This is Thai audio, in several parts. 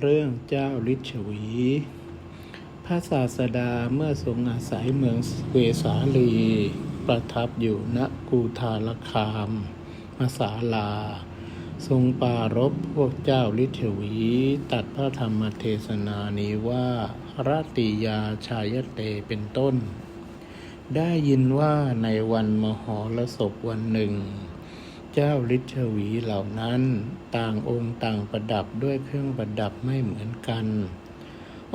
เรื่องเจ้าลิชวี พระศาสดาเมื่อทรงอาศัยเมืองเวสาลี ประทับอยู่ณกูทาลคามมาสาลา ทรงปรารบพวกเจ้าลิชวี ตัดพระธรรมเทศนานี้ว่ารติยาชายเตเป็นต้น ได้ยินว่าในวันมหรสพวันหนึ่ง เจ้าฤทธวีเหล่านั้น ต่างองค์ต่างประดับด้วยเครื่องประดับไม่เหมือนกัน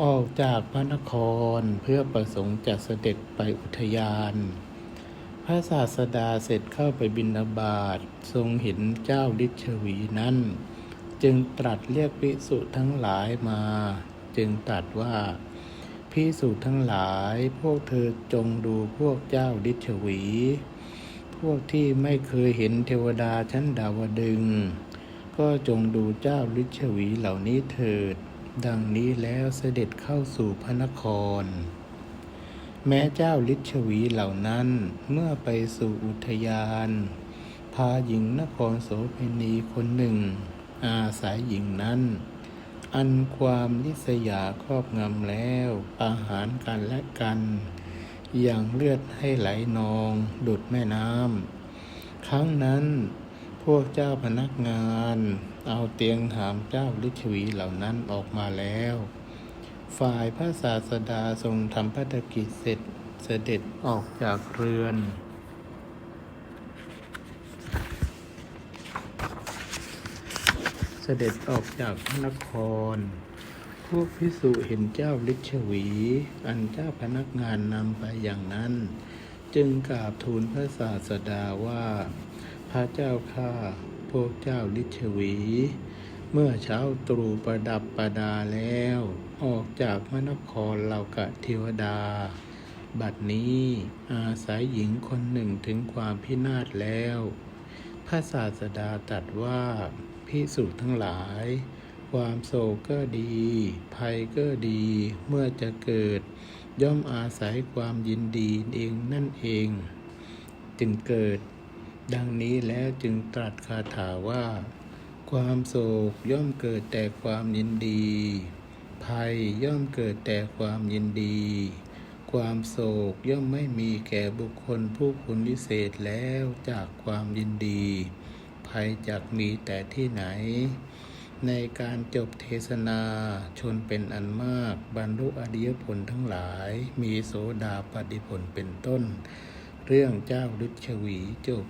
ออกจากพระนครเพื่อประสงค์จะเสด็จไปอุทยาน พระศาสดาเสร็จเข้าไปบินาบาตทรงเห็นเจ้าฤทธวีนั้น จึงตรัสเรียกภิกษุทั้งหลายมา จึงตรัสว่าพิสูจน์ทั้งหลายพวกเธอจงดูพวกเจ้าดิชวี พวกที่ไม่เคยเห็นเทวดาชั้นดาวดึง ก็จงดูเจ้าลิชวีเหล่านี้เถิด ดังนี้แล้วเสด็จเข้าสู่พระนคร แม้เจ้าลิชวีเหล่านั้นเมื่อไปสู่อุทยาน พาหญิงนครโสเภณีคนหนึ่ง อาศัยหญิงนั้น อันความนิสยาครอบงำแล้วอาหารกันและกัน อย่างเลือดให้ไหลนองดุดแม่น้ำครั้งนั้นพวกเจ้าพนักงาน เอาเตียงหามเจ้าลิชวีเหล่านั้นออกมาแล้ว ฝ่ายพระศาสดาทรงทำพัฒกิจเสร็จเสด็จออกจากเรือนเสด็จออกจากพระนคร พวกพิสุเห็นเจ้าลิชวี อันเจ้าพนักงานนำไปอย่างนั้น จึงกราบทูลพระศาสดาว่า พระเจ้าข้าพวกเจ้าลิชวี เมื่อเช้าตรู่ประดับประดาแล้ว ออกจากพระนครเหล่ากะเทวดา บัดนี้อาศัยหญิงคนหนึ่งถึงความพินาศแล้ว พระศาสดาตรัสว่าพิสุทั้งหลาย ความโศกก็ดี ภัยก็ดี เมื่อจะเกิด ย่อมอาศัยความยินดีเองนั่นเอง จึงเกิด ดังนี้แล้วจึงตรัสคาถาว่า ความโศกย่อมเกิดแต่ความยินดี ภัยย่อมเกิดแต่ความยินดี ความโศกย่อมไม่มีแก่บุคคลผู้คุณวิเศษแล้วจากความยินดี ภัยจากมีแต่ที่ไหน ในการจบเทศนาชนเป็นอันมาก บรรลุอริยผลทั้งหลาย มีโสดาปฏิผลเป็นต้น เรื่องเจ้าฤทธชวีจบ